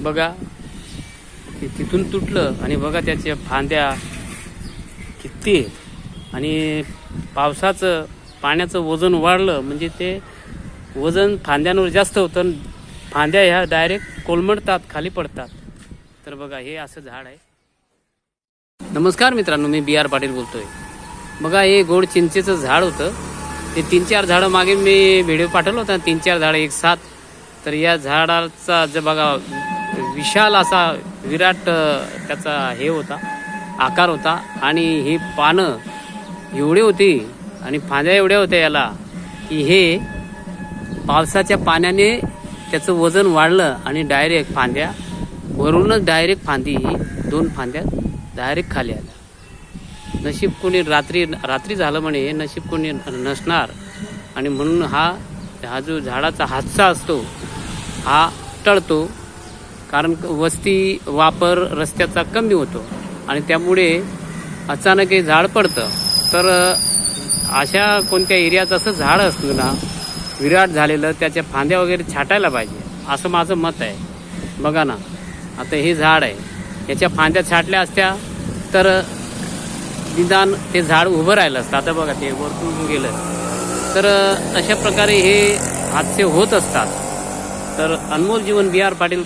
बघा. ते तिथून तुटलं आणि बघा त्याच्या फांद्या किती आणि पावसाचं पाण्याचं वजन वाढलं म्हणजे ते वजन फांद्यांवर जास्त होतं आणि फांद्या ह्या डायरेक्ट कोलमडतात खाली पडतात. तर बघा हे असं झाड आहे. नमस्कार मित्रांनो मी बी आर पाटील बोलतोय. बघा हे गोड चिंचेचं झाड होतं. ते तीन चार झाडं मागे मी व्हिडिओ पाठवलं होता. तीन चार झाडं एक साथ तर या झाडाचा जे बघा विशाल असा विराट त्याचा हे होता आकार होता आणि ही पानं एवढी होती आणि फांद्या एवढ्या होत्या याला की हे पावसाच्या पाण्याने त्याचं वजन वाढलं आणि डायरेक्ट फांद्या वरूनच डायरेक्ट फांदी ही दोन फांद्या डायरेक्ट खाली आल्या. नशीब कोणी रात्री रात्री झालं म्हणे हे नशीब कोणी नसणार आणि म्हणून हा हा जो झाडाचा हादसा असतो हा टळतो कारण वस्ती वापर रस्त्याचा कमी होतो. आणि त्यामुळे अचानक हे झाड पडतं. तर अशा कोणत्या एरियात असं झाड असलं ना विराट झालेलं त्याच्या फांद्या वगैरे छाटायला पाहिजे असं माझं मत आहे. बघा ना आता हे झाड आहे. याच्या फांद्या छाटल्या असत्या तर निदान ते झाड उभं राहिलं असतं. आता बघा ते वरतून गेलं. तर अशा प्रकारे हे हादसे होत असतात. तर अनमोल जीवन बी आर पाटील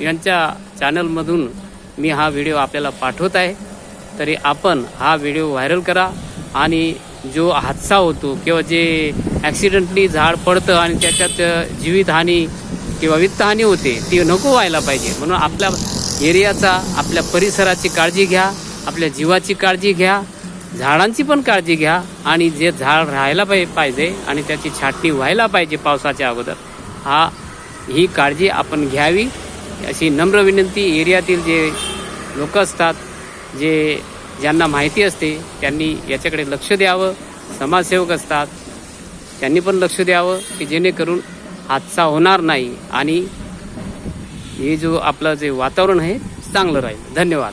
यांच्या चॅनलमधून मी हा व्हिडिओ आपल्याला पाठवत आहे. तरी आपण हा व्हिडिओ व्हायरल करा आणि जो हादसा होतो किंवा जे ॲक्सिडेंटली झाड पडतं आणि त्याच्यात जीवितहानी किंवा वित्तहानी होते ती नको व्हायला पाहिजे. म्हणून आपल्या एरियाचा आपल्या परिसराची काळजी घ्या आपल्या जीवाची काळजी घ्या झाडांची पण काळजी घ्या आणि जे झाड राहायला पाहि पाहिजे आणि त्याची छाटणी व्हायला पाहिजे पावसाच्या अगोदर हा ही काळजी आपण घ्यावी. अशी नम्र विनंती एरियातील जे लोक असतात जे ज्यांना माहिती असते त्यांनी याच्याकडे लक्ष द्यावं. समाजसेवक असतात त्यांनी पण लक्ष द्यावं की जेणेकरून हादसा होणार नाही आणि हे जो आपलं जे वातावरण आहे चांगलं राहील. धन्यवाद.